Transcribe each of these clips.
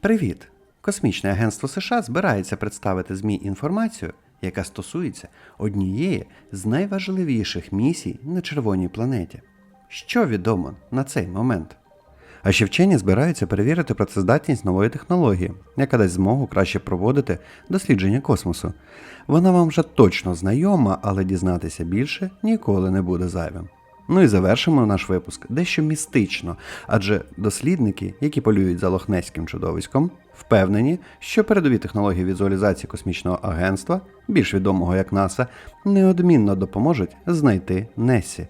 Привіт! Космічне агентство США збирається представити ЗМІ інформацію, яка стосується однієї з найважливіших місій на червоній планеті. Що відомо на цей момент? А ще вчені збираються перевірити працездатність нової технології, яка дасть змогу краще проводити дослідження космосу. Вона вам вже точно знайома, але дізнатися більше ніколи не буде зайвим. Ну і завершимо наш випуск дещо містично, адже дослідники, які полюють за лохнеським чудовиськом, впевнені, що передові технології візуалізації космічного агентства, більш відомого як НАСА, неодмінно допоможуть знайти Несі.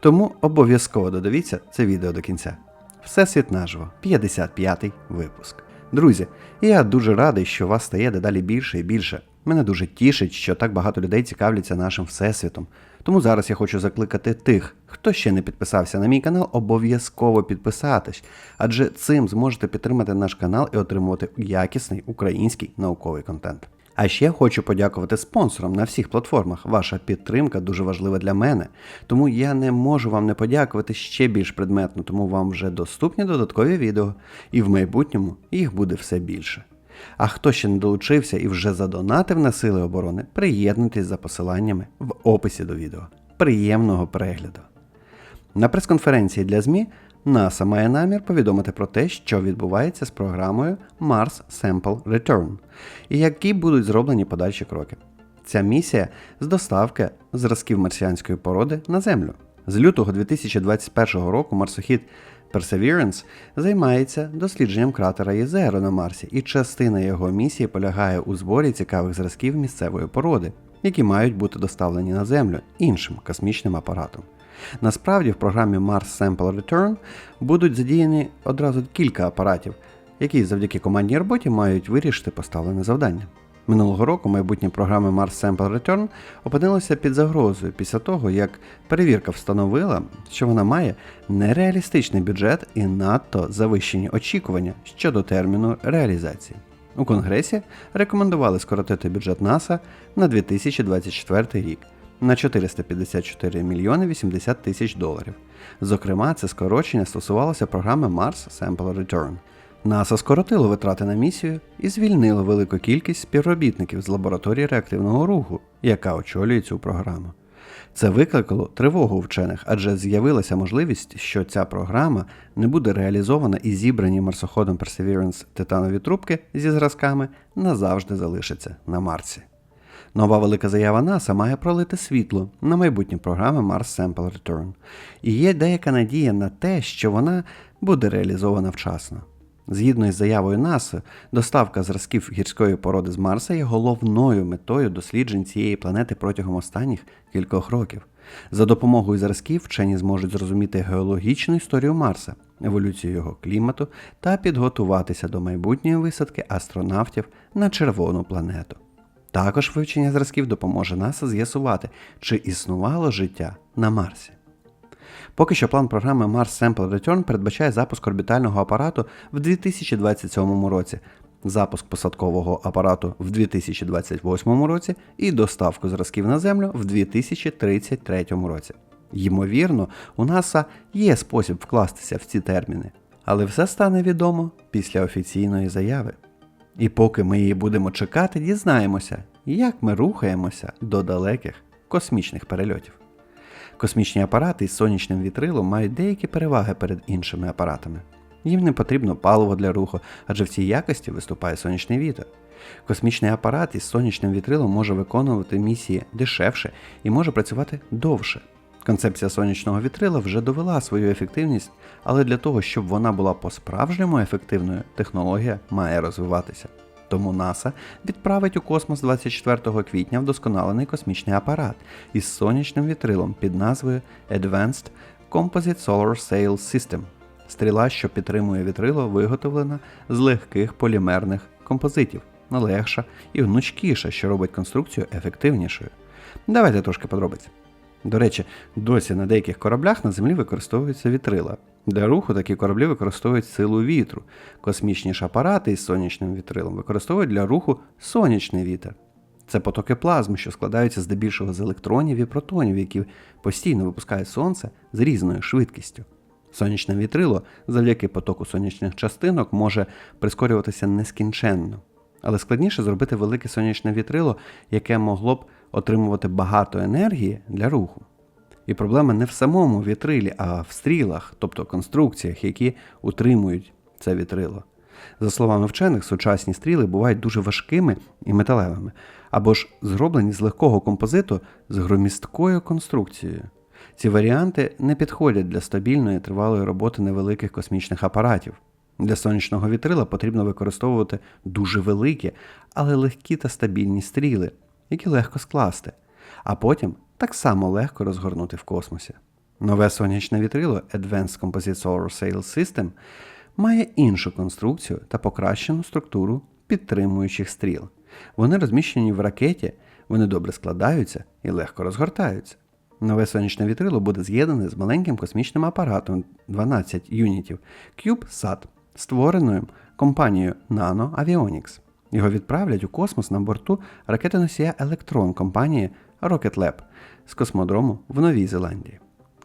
Тому обов'язково додивіться це відео до кінця. Всесвіт наживо, 55-й випуск. Друзі, я дуже радий, що вас стає дедалі більше і більше. Мене дуже тішить, що так багато людей цікавляться нашим всесвітом. Тому зараз я хочу закликати тих, хто ще не підписався на мій канал, обов'язково підписатись, адже цим зможете підтримати наш канал і отримувати якісний український науковий контент. А ще хочу подякувати спонсорам на всіх платформах. Ваша підтримка дуже важлива для мене. Тому я не можу вам не подякувати ще більш предметно, тому вам вже доступні додаткові відео, і в майбутньому їх буде все більше. А хто ще не долучився і вже задонатив на сили оборони, приєднуйтесь за посиланнями в описі до відео. Приємного перегляду! На прес-конференції для ЗМІ НАСА має намір повідомити про те, що відбувається з програмою Mars Sample Return і які будуть зроблені подальші кроки. Ця місія з доставки зразків марсіанської породи на Землю. З лютого 2021 року марсохід Perseverance займається дослідженням кратера Єзеро на Марсі, і частина його місії полягає у зборі цікавих зразків місцевої породи, які мають бути доставлені на Землю іншим космічним апаратом. Насправді в програмі Mars Sample Return будуть задіяні одразу кілька апаратів, які завдяки командній роботі мають вирішити поставлене завдання. Минулого року майбутнє програми Mars Sample Return опинилося під загрозою після того, як перевірка встановила, що вона має нереалістичний бюджет і надто завищені очікування щодо терміну реалізації. У Конгресі рекомендували скоротити бюджет НАСА на 2024 рік на 454 мільйони 80 тисяч доларів. Зокрема, це скорочення стосувалося програми Mars Sample Return. НАСА скоротило витрати на місію і звільнило велику кількість співробітників з лабораторії реактивного руху, яка очолює цю програму. Це викликало тривогу вчених, адже з'явилася можливість, що ця програма не буде реалізована і зібрані марсоходом Perseverance титанові трубки зі зразками назавжди залишаться на Марсі. Нова велика заява НАСА має пролити світло на майбутні програми Mars Sample Return. І є деяка надія на те, що вона буде реалізована вчасно. Згідно із заявою НАСА, доставка зразків гірської породи з Марса є головною метою досліджень цієї планети протягом останніх кількох років. За допомогою зразків вчені зможуть зрозуміти геологічну історію Марса, еволюцію його клімату та підготуватися до майбутньої висадки астронавтів на червону планету. Також вивчення зразків допоможе НАСА з'ясувати, чи існувало життя на Марсі. Поки що план програми Mars Sample Return передбачає запуск орбітального апарату в 2027 році, запуск посадкового апарату в 2028 році і доставку зразків на Землю в 2033 році. Ймовірно, у НАСА є спосіб вкластися в ці терміни, але все стане відомо після офіційної заяви. І поки ми її будемо чекати, дізнаємося, як ми рухаємося до далеких космічних перельотів. Космічні апарати із сонячним вітрилом мають деякі переваги перед іншими апаратами. Їм не потрібно паливо для руху, адже в цій якості виступає сонячний вітер. Космічний апарат із сонячним вітрилом може виконувати місії дешевше і може працювати довше. Концепція сонячного вітрила вже довела свою ефективність, але для того, щоб вона була по-справжньому ефективною, технологія має розвиватися. Тому НАСА відправить у космос 24 квітня вдосконалений космічний апарат із сонячним вітрилом під назвою Advanced Composite Solar Sail System. Стріла, що підтримує вітрило, виготовлена з легких полімерних композитів, легша і гнучкіша, що робить конструкцію ефективнішою. Давайте трошки подробиць. До речі, досі на деяких кораблях на землі використовуються вітрила. Для руху такі кораблі використовують силу вітру. Космічні ж апарати із сонячним вітрилом використовують для руху сонячний вітер. Це потоки плазми, що складаються здебільшого з електронів і протонів, які постійно випускає сонце з різною швидкістю. Сонячне вітрило завдяки потоку сонячних частинок може прискорюватися нескінченно. Але складніше зробити велике сонячне вітрило, яке могло б отримувати багато енергії для руху. І проблема не в самому вітрилі, а в стрілах, тобто конструкціях, які утримують це вітрило. За словами вчених, сучасні стріли бувають дуже важкими і металевими, або ж зроблені з легкого композиту з громісткою конструкцією. Ці варіанти не підходять для стабільної тривалої роботи невеликих космічних апаратів. Для сонячного вітрила потрібно використовувати дуже великі, але легкі та стабільні стріли, які легко скласти, а потім так само легко розгорнути в космосі. Нове сонячне вітрило Advanced Composite Solar Sail System має іншу конструкцію та покращену структуру підтримуючих стріл. Вони розміщені в ракеті, вони добре складаються і легко розгортаються. Нове сонячне вітрило буде з'єднане з маленьким космічним апаратом 12 юнітів CubeSat, створеною компанією Nano Avionics. Його відправлять у космос на борту ракетоносія Electron компанії Rocket Lab з космодрому в Новій Зеландії.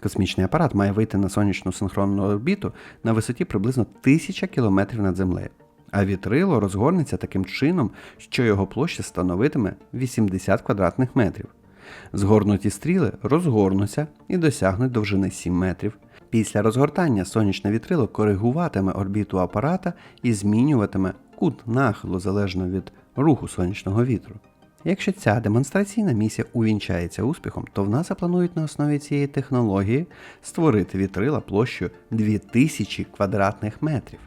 Космічний апарат має вийти на сонячну синхронну орбіту на висоті приблизно 1000 км над землею, а вітрило розгорнеться таким чином, що його площа становитиме 80 квадратних метрів. Згорнуті стріли розгорнуться і досягнуть довжини 7 метрів. Після розгортання сонячне вітрило коригуватиме орбіту апарата і змінюватиме кут нахилу залежно від руху сонячного вітру. Якщо ця демонстраційна місія увінчається успіхом, то в НАСА планують на основі цієї технології створити вітрила площею 2000 квадратних метрів.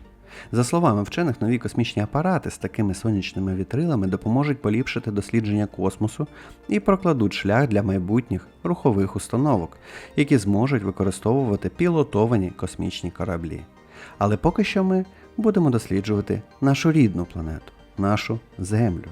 За словами вчених, нові космічні апарати з такими сонячними вітрилами допоможуть поліпшити дослідження космосу і прокладуть шлях для майбутніх рухових установок, які зможуть використовувати пілотовані космічні кораблі. Але поки що ми будемо досліджувати нашу рідну планету, нашу Землю.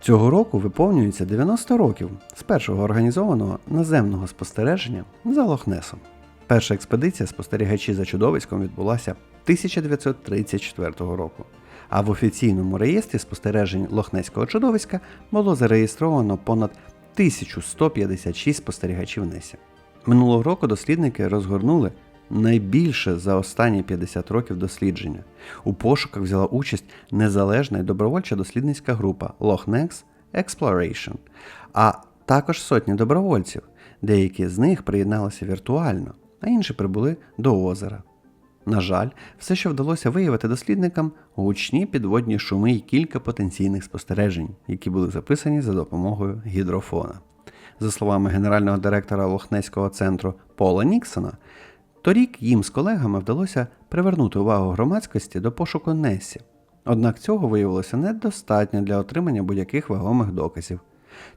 Цього року виповнюється 90 років з першого організованого наземного спостереження за Лохнесом. Перша експедиція спостерігачі за чудовиськом відбулася 1934 року, а в офіційному реєстрі спостережень Лохнеського чудовиська було зареєстровано понад 1156 спостерігачів Несі. Минулого року дослідники розгорнули найбільше за останні 50 років дослідження. У пошуках взяла участь незалежна і добровольча дослідницька група Loch Ness Exploration, а також сотні добровольців. Деякі з них приєдналися віртуально, а інші прибули до озера. На жаль, все, що вдалося виявити дослідникам, гучні підводні шуми і кілька потенційних спостережень, які були записані за допомогою гідрофона. За словами генерального директора Лохнеського центру Пола Ніксона, торік їм з колегами вдалося привернути увагу громадськості до пошуку Несі. Однак цього виявилося недостатньо для отримання будь-яких вагомих доказів.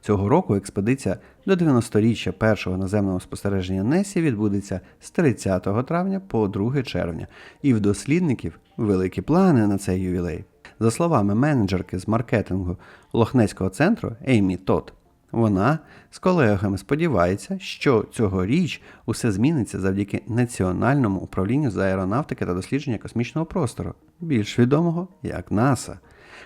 Цього року експедиція до 90-річчя першого наземного спостереження Несі відбудеться з 30 травня по 2 червня, і в дослідників великі плани на цей ювілей. За словами менеджерки з маркетингу Лохнеського центру Еймі Тот, вона з колегами сподівається, що цьогоріч усе зміниться завдяки Національному управлінню з аеронавтики та дослідження космічного простору, більш відомого як НАСА.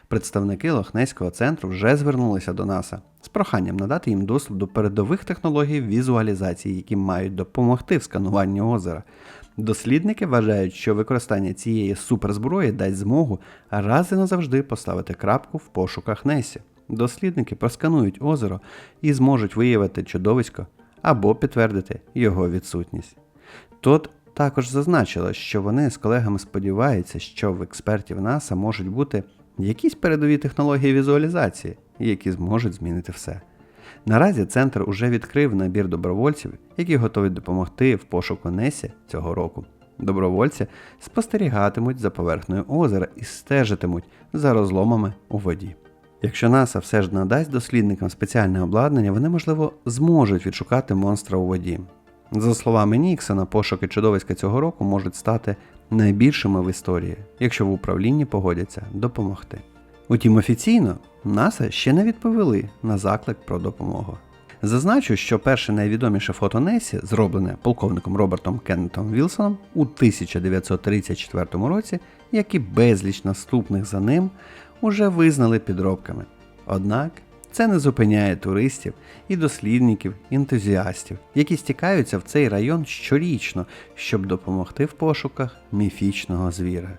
Представники Лохнеського центру вже звернулися до НАСА з проханням надати їм доступ до передових технологій візуалізації, які мають допомогти в скануванні озера. Дослідники вважають, що використання цієї суперзброї дасть змогу раз і назавжди поставити крапку в пошуках Несі. Дослідники просканують озеро і зможуть виявити чудовисько або підтвердити його відсутність. Тот також зазначила, що вони з колегами сподіваються, що в експертів НАСА можуть бути якісь передові технології візуалізації, які зможуть змінити все. Наразі центр уже відкрив набір добровольців, які готові допомогти в пошуку Несі цього року. Добровольці спостерігатимуть за поверхнею озера і стежитимуть за розломами у воді. Якщо НАСА все ж надасть дослідникам спеціальне обладнання, вони, можливо, зможуть відшукати монстра у воді. За словами Ніксона, пошуки чудовиська цього року можуть стати найбільшими в історії, якщо в управлінні погодяться допомогти. Утім, офіційно НАСА ще не відповіли на заклик про допомогу. Зазначу, що перше найвідоміше фото Несі, зроблене полковником Робертом Кеннетом Вілсоном у 1934 році, як і безліч наступних за ним, уже визнали підробками. Однак Це не зупиняє туристів і дослідників, ентузіастів, які стікаються в цей район щорічно, щоб допомогти в пошуках міфічного звіра.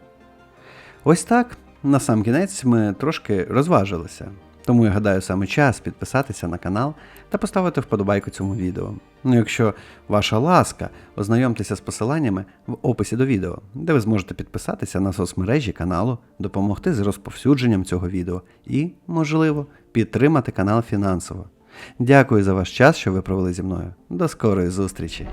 Ось так, на сам кінець ми трошки розважилися. Тому я гадаю саме час підписатися на канал та поставити вподобайку цьому відео. Ну, якщо ваша ласка, ознайомтеся з посиланнями в описі до відео, де ви зможете підписатися на соцмережі каналу, допомогти з розповсюдженням цього відео і, можливо, підтримати канал фінансово. Дякую за ваш час, що ви провели зі мною. До скорої зустрічі!